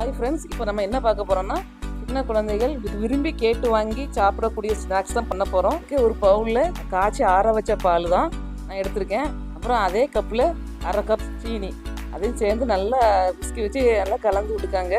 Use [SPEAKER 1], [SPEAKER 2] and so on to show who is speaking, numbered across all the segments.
[SPEAKER 1] Hi friends இப்போ நம்ம என்ன பார்க்க போகிறோம்னா சின்ன குழந்தைகள் விரும்பி கேட்டு வாங்கி சாப்பிடக்கூடிய ஸ்நாக்ஸ் தான் பண்ண போகிறோம் ஒரு பவுலில் காய்ச்சி ஆற வச்ச பால் தான் நான் எடுத்திருக்கேன். அப்புறம் அதே கப்பில் அரை கப் சீனி. அதையும் சேர்ந்து நல்லா பிஸ்கி வச்சு நல்லா கலந்து விட்டுக்காங்க.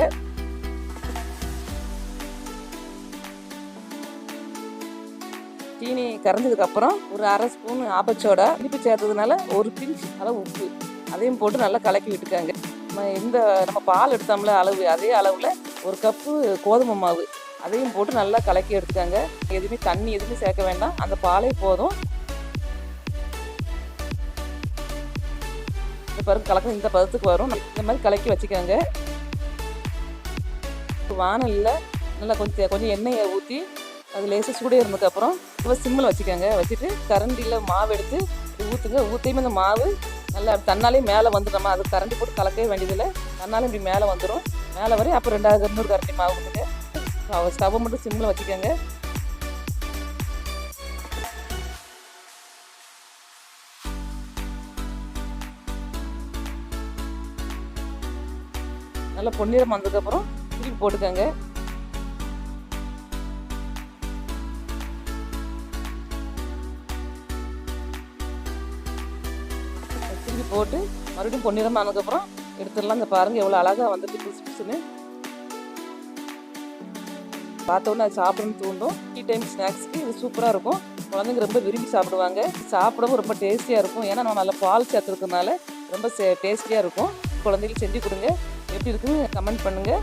[SPEAKER 1] சீனி கரைஞ்சதுக்கப்புறம் ஒரு அரை ஸ்பூன் ஆப்பச்சோட இனிப்பு சேர்த்ததுனால ஒரு பிஞ்ச் அளவு உப்பு. அதையும் போட்டு நல்லா கலக்கி விட்டுக்காங்க. நம்ம இந்த நம்ம பால் எடுத்தோம்ல அளவு அதே அளவில் ஒரு கப்பு கோதுமை மாவு. அதையும் போட்டு நல்லா கலக்கி எடுத்துக்காங்க. எதுவுமே தண்ணி எதுவுமே சேர்க்க வேண்டாம். அந்த பாலே போதும். இந்த பருப்பு கலக்க இந்த பதத்துக்கு வரும். இந்த மாதிரி கலக்கி வச்சுக்கோங்க. வானலில் நல்லா கொஞ்சம் கொஞ்சம் எண்ணெயை ஊற்றி அது லேசாக சூடே இருந்ததுக்கப்புறம் இப்போ சிம்மில் வச்சுக்கோங்க. வச்சுட்டு கரண்டியில் மாவு எடுத்து ஊற்றுங்க ஊற்றியுமே இந்த மாவு. நல்லா தன்னாலே மேலே வந்துடும் அது கரண்டி போட்டு கலக்கவே வேண்டியதில்லை. தன்னாலும் இப்படி மேலே வந்துடும் மேலே வரையும் அப்புறம் ரெண்டாவது இன்னொரு கரண்டி மாவு கொடுத்துட்டு ஸ்டவ்வை மட்டும் சிம்மில் வச்சுக்கோங்க. நல்லா பொன்னிறம் வந்ததுக்கப்புறம் திருப்பி போட்டுக்கோங்க. போட்டு மறுபடியும் பொன்னிறம் ஆனதுக்கப்புறம் எடுத்துடலாம். இந்த பாருங்க எவ்வளோ அழகாக வந்துட்டு புதுசு புதுசுன்னு பார்த்த உடனே அது சாப்பிடணும்னு தூண்டும் டீ டைம் ஸ்நாக்ஸ்க்கு இது சூப்பராக இருக்கும். குழந்தைங்க ரொம்ப விரும்பி சாப்பிடுவாங்க. சாப்பிடவும் ரொம்ப டேஸ்டியாக இருக்கும். ஏன்னா நம்ம நல்லா பால் சேர்த்துருக்கனால ரொம்ப டேஸ்டியாக இருக்கும். குழந்தைகளுக்கு செஞ்சு கொடுங்க. எப்படி இருக்குன்னு கமெண்ட் பண்ணுங்கள்